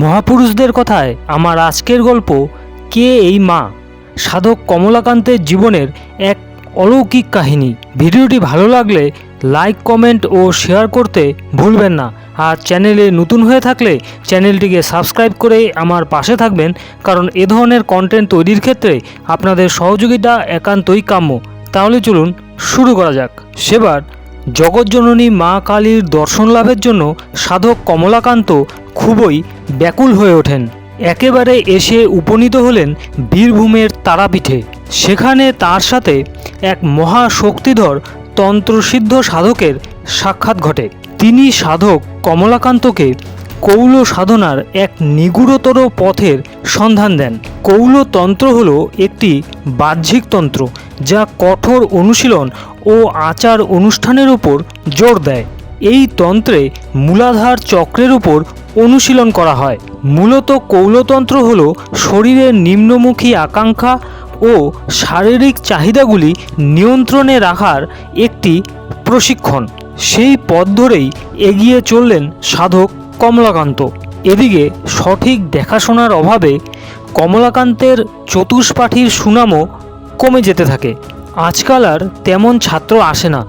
মহাপুরুষদের কথায় আমার আজকের গল্প, কে এই মা? সাধক কমলাকান্তের জীবনের এক অলৌকিক কাহিনী। ভিডিওটি ভালো লাগলে লাইক, কমেন্ট ও শেয়ার করতে ভুলবেন না। আর চ্যানেলে নতুন হয়ে থাকলে চ্যানেলটিকে সাবস্ক্রাইব করে আমার পাশে থাকবেন, কারণ এ ধরনের কন্টেন্ট তৈরির ক্ষেত্রে আপনাদের সহযোগিতা একান্তই কাম্য। তাহলে চলুন শুরু করা যাক। সেবার জগজ্জননী মা কালীর দর্শন লাভের জন্য সাধক কমলাকান্ত খুবই ব্যাকুল হয়ে ওঠেন। একেবারে এসে উপনীত হলেন বীরভূমের তারাপীঠে। সেখানে তার সাথে এক মহা শক্তিধর তন্ত্রসিদ্ধ সাধকের সাক্ষাৎ ঘটে। তিনি সাধক কমলাকান্তকে কৌল সাধনার এক নিগুড়তর পথের সন্ধান দেন। কৌলতন্ত্র হল একটি বাহ্যিক তন্ত্র, যা কঠোর অনুশীলন ও আচার অনুষ্ঠানের উপর জোর দেয়। এই তন্ত্রে মূলাধার চক্রের উপর অনুশীলন করা হয়। মূলত কৌলতন্ত্র হল শরীরের নিম্নমুখী আকাঙ্ক্ষা ও শারীরিক চাহিদাগুলি নিয়ন্ত্রণে রাখার একটি প্রশিক্ষণ। সেই পথ ধরেই এগিয়ে চললেন সাধক কমলাকান্ত। এদিকে সঠিক দেখাশোনার অভাবে কমলাকান্তের চতুষ্পাঠীর সুনামও কমে যেতে থাকে। আজকাল আর তেমন ছাত্র আসে না।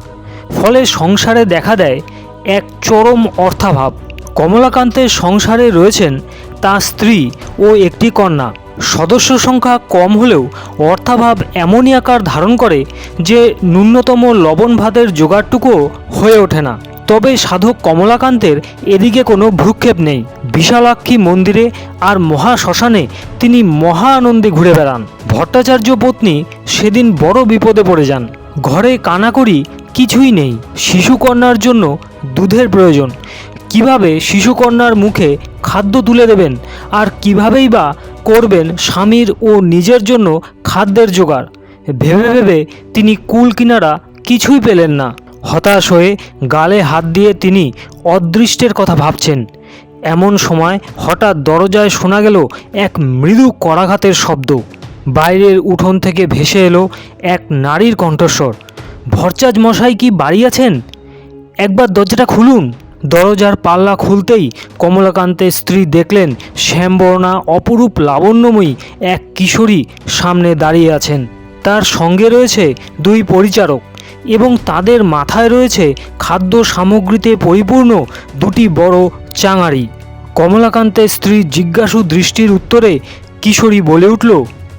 ফলে সংসারে দেখা দেয় এক চরম অর্থাভাব। কমলাকান্তের সংসারে রয়েছেন তার স্ত্রী ও একটি কন্যা। সদস্য সংখ্যা কম হলেও অর্থাভাব এমনই আকার ধারণ করে যে ন্যূনতম লবণ ভাতের জোগাড়টুকুও হয়ে ওঠে না। তবে সাধক কমলাকান্তের এদিকে কোনো ভ্রুক্ষেপ নেই। বিশালাক্ষী মন্দিরে আর মহা শ্মশানে তিনি মহা আনন্দে ঘুরে বেড়ান। ভট্টাচার্য পত্নী সেদিন বড় বিপদে পড়ে যান। ঘরে কানাকড়ি কিছুই নেই। শিশুকন্যার জন্য দুধের প্রয়োজন। কীভাবে শিশুকন্যার মুখে খাদ্য তুলে দেবেন আর কিভাবেই বা করবেন স্বামীর ও নিজের জন্য খাদ্যের জোগাড়? ভেবে ভেবে তিনি কুল কিনারা কিছুই পেলেন না। হতাশ হয়ে গালে হাত দিয়ে তিনি অদৃষ্টের কথা ভাবছেন। এমন সময় হঠাৎ দরজায় শোনা গেল এক মৃদু করাঘাতের শব্দ। বাইরের উঠোন থেকে ভেসে এলো এক নারীর কণ্ঠস্বর। ভরচাজ মশাই কি বাড়ি আছেন? একবার দরজাটা খুলুন। দরজার পাল্লা খুলতেই কমলাকান্তের স্ত্রী দেখলেন শ্যামবর্ণা অপরূপ লাবণ্যময়ী এক কিশোরী সামনে দাঁড়িয়ে আছেন। তার সঙ্গে রয়েছে দুই পরিচারক এবং তাদের মাথায় রয়েছে খাদ্য সামগ্রীতে পরিপূর্ণ দুটি বড় চাঙারি কমলাকান্তের স্ত্রী জিজ্ঞাসু দৃষ্টির উত্তরে কিশোরী বলে উঠল,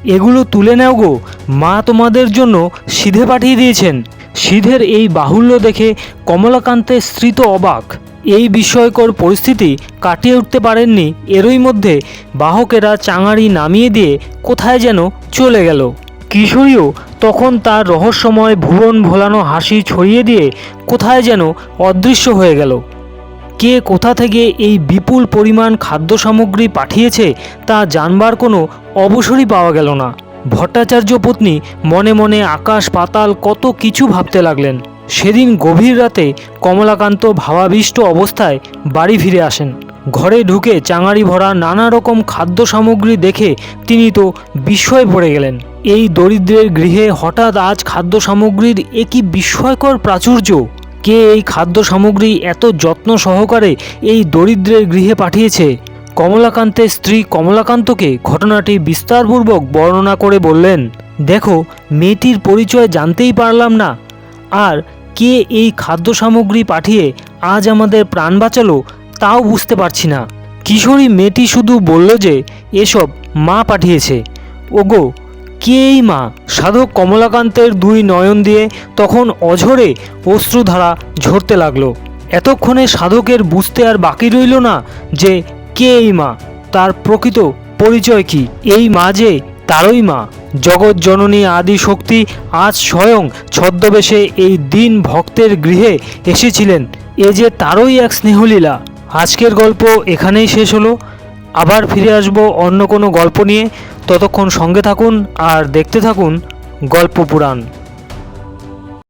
এগুলো তুলে নাও গো, মা তোমাদের জন্য সিধে পাঠিয়ে দিয়েছেন। সিধের এই বাহুল্য দেখে কমলাকান্তের স্ত্রী তো অবাক। এই বিস্ময়কর পরিস্থিতি কাটিয়ে উঠতে পারেননি। এরই মধ্যে বাহকেরা চাঙাড়ি নামিয়ে দিয়ে কোথায় যেন চলে গেল। কিশোরীও তখন তার রহস্যময় ভুবন ভোলানো হাসি ছড়িয়ে দিয়ে কোথায় যেন অদৃশ্য হয়ে গেল। কে কোথা থেকে এই বিপুল পরিমাণ খাদ্য সামগ্রী পাঠিয়েছে তা জানবার কোনো অবসরই পাওয়া গেল না। ভট্টাচার্য পত্নী মনে মনে আকাশ পাতাল কত কিছু ভাবতে লাগলেন। সেদিন গভীর রাতে কমলাকান্ত ভাবাবিষ্ট অবস্থায় বাড়ি ফিরে আসেন। ঘরে ঢুকে চাঙারি ভরা নানা রকম খাদ্য সামগ্রী দেখে তিনি তো বিস্ময়ে পড়ে গেলেন। এই দরিদ্রের গৃহে হঠাৎ আজ খাদ্য সামগ্রীর একই বিস্ময়কর প্রাচুর্য? কে এই খাদ্য সামগ্রী এত যত্ন সহকারে এই দরিদ্রের গৃহে পাঠিয়েছে? কমলাকান্তের স্ত্রী কমলাকান্তকে ঘটনাটি বিস্তারপূর্বক বর্ণনা করে বললেন, দেখো, মেয়েটির পরিচয় জানতেই পারলাম না। আর কে এই খাদ্য সামগ্রী পাঠিয়ে আজ আমাদের প্রাণ বাঁচালো তাও বুঝতে পারছি না। কিশোরী মেয়েটি শুধু বলল যে, এসব মা পাঠিয়েছে। ওগো, কে এই মা? সাধক কমলাকান্তের দুই নয়ন দিয়ে তখন অঝরে অশ্রুধারা ঝরতে লাগল। এতক্ষণে সাধকের বুঝতে আর বাকি রইল না যে, কে এই মা? তার প্রকৃত পরিচয় কি? এই মা যে, তারই মা। জগৎ জননী আদি শক্তি আজ স্বয়ং ছদ্মবেশে এই দিন ভক্তের গৃহে এসেছিলেন। এ যে তারই এক স্নেহলীলা। আজকের গল্প এখানেই শেষ হলো। আবার ফিরে আসব অন্য কোনো গল্প নিয়ে। ততক্ষণ সঙ্গে থাকুন আর দেখতে থাকুন গল্প পুরাণ।